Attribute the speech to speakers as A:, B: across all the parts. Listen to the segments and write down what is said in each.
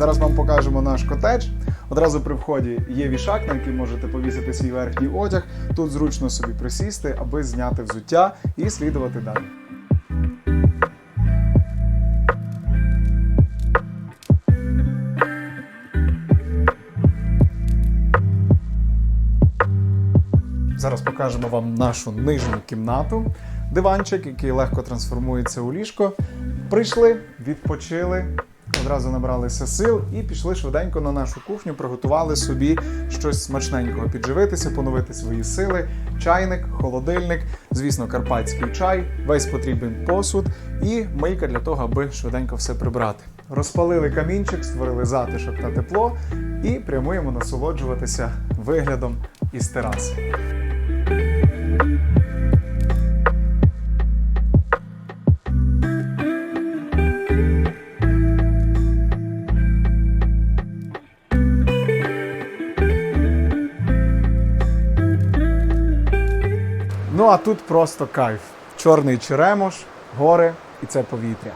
A: Зараз вам покажемо наш котедж. Одразу при вході є вішак, на який можете повісити свій верхній одяг. Тут зручно собі присісти, аби зняти взуття і слідувати далі. Зараз покажемо вам нашу нижню кімнату. Диванчик, який легко трансформується у ліжко. Прийшли, відпочили, одразу набралися сил і пішли швиденько на нашу кухню, приготували собі щось смачненького, підживитися, поновити свої сили. Чайник, холодильник, звісно, карпатський чай, весь потрібен посуд і мийка для того, аби швиденько все прибрати. Розпалили камінчик, створили затишок та тепло і прямуємо насолоджуватися виглядом із тераси. Ну а тут просто кайф. Чорний черемош, гори і це повітря.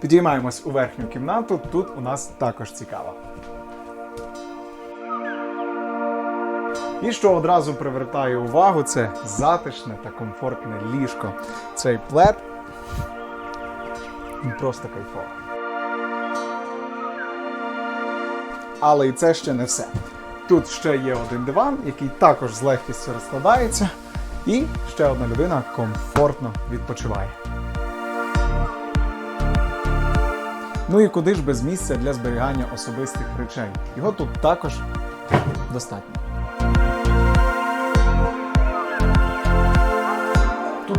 A: Підіймаємось у верхню кімнату. Тут у нас також цікаво. І що одразу привертає увагу, це затишне та комфортне ліжко. Цей плед просто кайфово. Але і це ще не все. Тут ще є один диван, який також з легкістю розкладається, і ще одна людина комфортно відпочиває. Ну і куди ж без місця для зберігання особистих речей? Його тут також достатньо.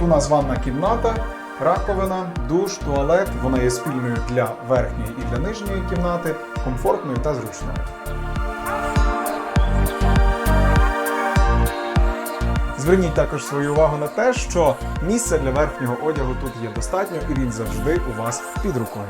A: У нас ванна кімната, раковина, душ, туалет. Вона є спільною для верхньої і для нижньої кімнати, комфортною та зручною. Зверніть також свою увагу на те, що місця для верхнього одягу тут є достатньо і він завжди у вас під рукою.